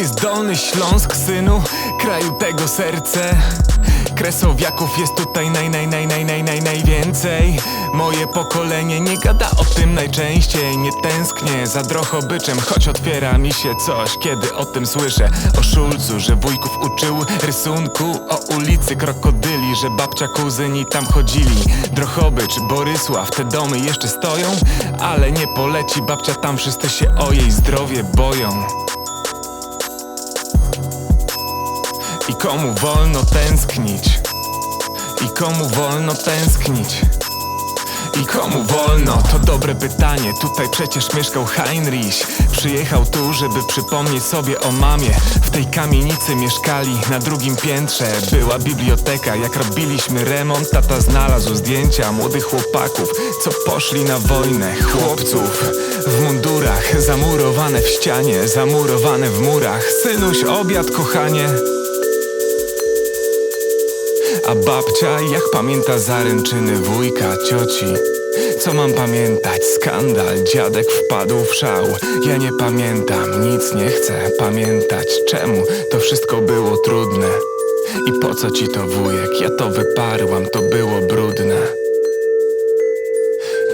jest Dolny Śląsk, synu, kraju tego serce. Kresowiaków jest tutaj naj, naj, naj, naj, naj, naj, najwięcej. Moje pokolenie nie gada o tym najczęściej. Nie tęsknię za drochobyczem, choć otwiera mi się coś Kiedy o tym słyszę, o Szulcu, że wujków uczył rysunku. O ulicy Krokodyli, że babcia kuzyni tam chodzili. Drochobycz, Borysław, te domy jeszcze stoją Ale nie poleci. Babcia tam, wszyscy się o jej zdrowie boją I komu wolno tęsknić? I komu wolno tęsknić? I komu wolno? To dobre pytanie. Tutaj przecież mieszkał Heinrich. Przyjechał tu, żeby przypomnieć sobie o mamie. W tej kamienicy mieszkali na drugim piętrze. Była biblioteka. Jak robiliśmy remont, tata znalazł zdjęcia młodych chłopaków, co poszli na wojnę. Chłopców w mundurach, zamurowane w ścianie, zamurowane w murach. Synuś, obiad, kochanie. A babcia jak pamięta zaręczyny wujka, cioci. Co mam pamiętać? Skandal, dziadek wpadł w szał. Ja nie pamiętam, nic nie chcę pamiętać. Czemu to wszystko było trudne? I po co ci to wujek? Ja to wyparłam, to było brudne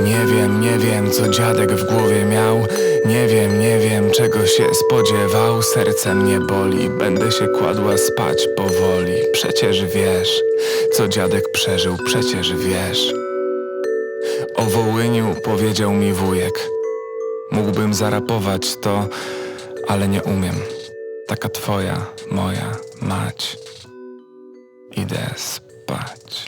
nie wiem, nie wiem, co dziadek w głowie miał. Nie wiem, nie wiem, czego się spodziewał. Serce mnie boli, będę się kładła spać powoli. Przecież wiesz, co dziadek przeżył, przecież wiesz. O Wołyniu powiedział mi wujek. Mógłbym zarapować to, ale nie umiem. Taka twoja, moja mać. Idę spać.